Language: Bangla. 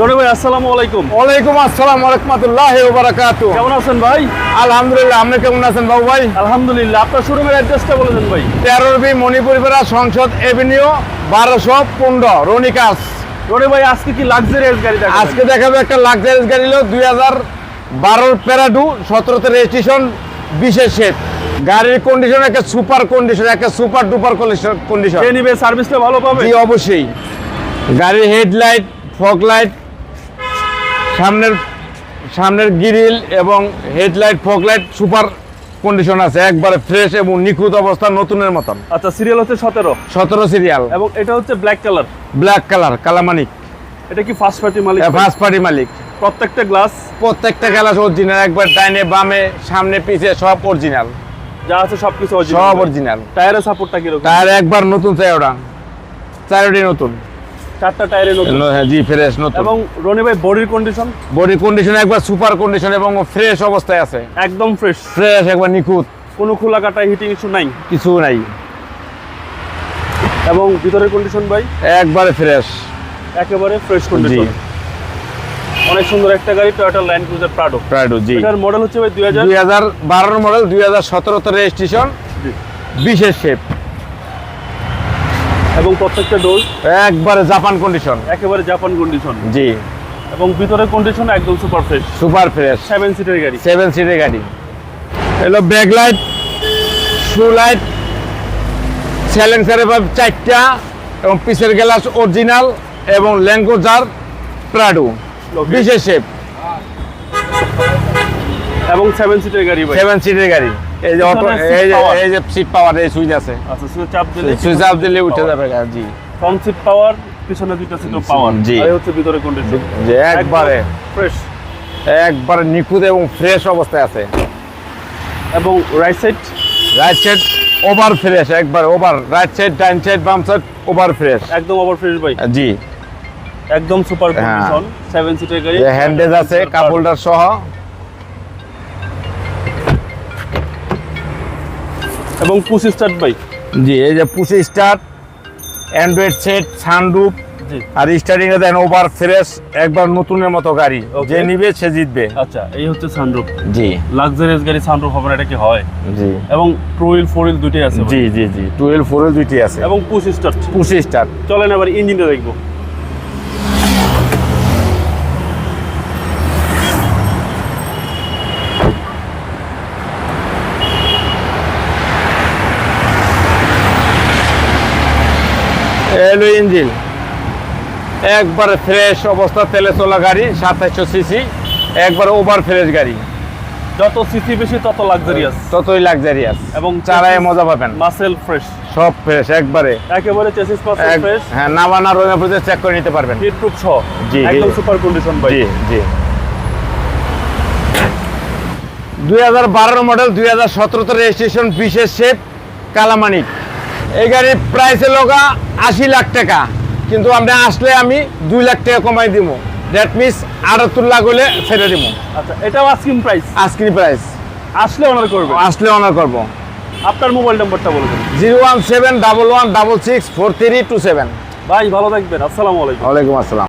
রনি ভাই আসসালামু আলাইকুম। ওয়ালাইকুম আসসালাম রহমতুল্লাহ কেমন আছেন ভাই? আলহামদুলিল্লাহ আপনি কেমন আছেন বাবু ভাই? আলহামদুলিল্লাহ আপনার শোরুমের অ্যাড্রেসটা বলে দেন ভাই। তেরোর বি মণিপুরিপাড়া সংসদ এভিনিউ রনি ভাই আজকে কি লাক্সারিয়াস গাড়ি দেখাবেন? আজকে দেখাবো একটা লাক্সারিয়াস গাড়ি হলো রেজিস্ট্রেশন বিশেষ শেপ গাড়ির কন্ডিশন একটা সুপার কন্ডিশন একটা সুপার ডুপার কন্ডিশন যে নিবে? সার্ভিসটা ভালো পাবে? জি অবশ্যই। গাড়ির হেডলাইট ফগ লাইট সামনের সামনের গ্রিল এবং headlight fog light super condition আছে। একবারে ফ্রেশ এবং নিখুঁত অবস্থা নতুনের মতন। আচ্ছা সিরিয়াল হচ্ছে সতেরো। সতেরো সিরিয়াল এবং এটা হচ্ছে ব্ল্যাক কালার ব্ল্যাক কালার কালামানিক। এটা কি ফার্স্ট পার্টি মালিক? ফার্স্ট পার্টি মালিক। প্রত্যেকটা গ্লাস প্রত্যেকটা গ্লাস অরিজিনাল একবার ডাইনে বামে সামনে পিছে সব অরিজিনাল যা আছে সবকিছু সব অরিজিনাল টায়ারের সাপোর্টটা কি কীরকম? টায়ার একবার নতুন চাই ওটা। চারোটি নতুন। চারটা টায়ারে নতুন। হ্যাঁ, জি ফ্রেশ নতুন। এবং রনি ভাই বডির কন্ডিশন বডি কন্ডিশন একবার সুপার কন্ডিশন এবং ফ্রেশ অবস্থায় আছে। একদম ফ্রেশ ফ্রেশ একবার নিখুঁত। কোনো খোলা কাটা হিটিং ইস্যু নাই? কিছু নাই। এবং ভিতরের কন্ডিশন ভাই? একবারে ফ্রেশ একেবারে ফ্রেশ কন্ডিশন অনেক সুন্দর একটা গাড়ি Toyota Land Cruiser Prado Prado জি। এটার মডেল হচ্ছে ভাই দুই হাজার দুই হাজার বারোর মডেল দুই হাজার সতেরোতে রেজিস্ট্রেশন বিশেষ শেপ এবং প্রত্যেকটা ডোর একবারে জাপান কন্ডিশন একেবারে জাপান কন্ডিশন জি। এবং ভিতরের কন্ডিশন একদম super fresh super fresh seven সিটের গাড়ি। সেভেন সিটের গাড়ি। এলো ব্যাক লাইট শু লাইট স্যালেন্সারের চারটা এবং পিসের গ্লাস অরিজিনাল এবং ল্যাঙ্গোজার প্রাডো বিশেষ শেপ এবং সেভেন সিটের গাড়ি ভাই। সেভেন সিটের গাড়ি। এই যে অটো এই যে এই যে সিট পাওয়ার এই সুইচ আছে। আচ্ছা সুইচ চাপ দিলে সুইচ আপ দিলে উঠে যাবে জি। ফ্রন্ট সিট পাওয়ার পিছনে দুইটা সিট পাওয়ার জি। এই হচ্ছে ভিতরে কন্ডিশন যে একবারে। ফ্রেশ একবারে নিখুঁত এবং ফ্রেশ অবস্থায় আছে। এবং right side right side over fresh একবার ওভার রাইট সাইড ডাইন সাইড বাম সাইড ওভার ফ্রেশ একদম ওভার ফ্রেশ ভাই। জি। একদম সুপার হ্যাঁ। কন্ডিশন সেভেন সিটের গাড়ি। হ্যান্ডেজ আছে কাপ হোল্ডার সহ। এবং পুশ স্টার্ট ভাই জি এই যে পুষে স্টার্ট অ্যান্ড্রয়েড সেট সানরুফ আর স্টার্টিং এ দেন ওভার ফ্রেশ একবার নতুনের মতো গাড়ি. যে নিবে সে জিতবে। আচ্ছা এই হচ্ছে সানরুফ জি। লাক্সারিয়াস গাড়ি সানরুফ হবে এটা কি হয়? জি। এবং টু হুইল ফোর হুইল দুটোই আছে। জি জি জি। টুয়েলভ ফোর দুইটি আছে। এবং পুশ স্টার্ট পুষে স্টার্ট চলেন এবার ইঞ্জিনটা দেখব। এলো ইঞ্জিন। একবারে ফ্রেশ অবস্থা তেলে চলা গাড়ি সাতাইশশো সিসি একবারে ওভার ফ্রেশ গাড়ি। যত সিসি বেশি তত লাক্সারিয়াস ততই লাক্সারিয়াস এবং চালায় মজা পাবেন। মাসেল ফ্রেশ সব ফ্রেশ একবারে। একেবারে চেসিস পাসেল ফ্রেশ হ্যাঁ নামানা রোজা পুজো চেক করে নিতে পারবেন। হিট প্রুফ সহ। জি, একদম সুপার কন্ডিশন ভাই। জি জি। দুই হাজার বারোর মডেল দুই হাজার সতেরোতে রেজিস্ট্রেশন বিশেষ শেপ কালামানিক এই গাড়ির প্রাইস লগা আশি লাখ টাকা। কিন্তু আপনি আসলে আমি দুই লাখ টাকা কমাই দিব। দ্যাট মিনস আটাত্তর লাখ হলে ছেড়ে দিব। আচ্ছা এটাও আস্কিং প্রাইস আজকের প্রাইস আসলে অনার করব? আসলে অনার করব। আপনার মোবাইল নম্বরটা বলবেন zero one seven double one double six four three two seven. ভাই ভালো থাকবেন। আসসালামু আলাইকুম। ওয়ালাইকুম আসসালাম।